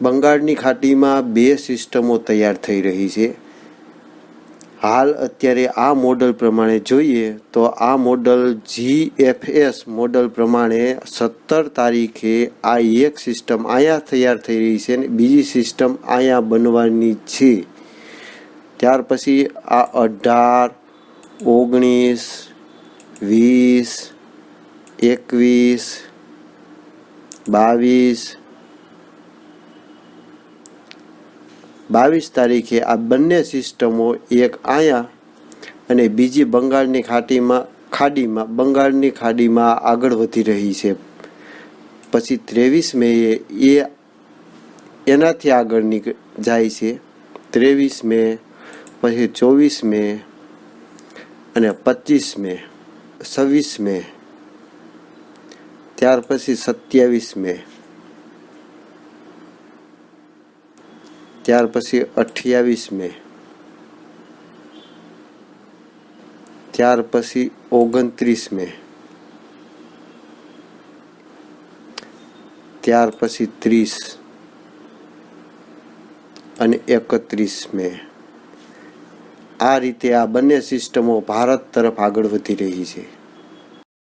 બંગાળની ખાડીમાં બે સિસ્ટમો તૈયાર થઈ રહી છે. હાલ અત્યારે આ મોડલ પ્રમાણે જોઈએ તો આ મોડલ જીએફએસ મોડલ પ્રમાણે સત્તર તારીખે આ એક સિસ્ટમ અહીંયા તૈયાર થઈ રહી છે અને બીજી સિસ્ટમ અહીંયા બનવાની છે. ત્યાર પછી આ અઢાર, ઓગણીસ, વીસ, એકવીસ, બાવીસ બાવીસ તારીખે આ બંને સિસ્ટમો એક અહીંયા અને બીજી બંગાળની ખાટીમાં ખાડીમાં, બંગાળની ખાડીમાં આગળ વધી રહી છે. પછી ત્રેવીસ મેએ એ એનાથી આગળ નીક, જાય છે. ત્રેવીસ મે, પછી ચોવીસ મે અને પચીસ મે, છવ્વીસ મે, ત્યાર પછી સત્યાવીસ મે. ત્યાર પછી અઠ્યાવીસ મે. ત્યાર પછી ઓગણત્રીસ મે. ત્યાર પછી ત્રીસ અને એકત્રીસ મે. આ રીતે આ બંને સિસ્ટમો ભારત તરફ આગળ વધી રહી છે.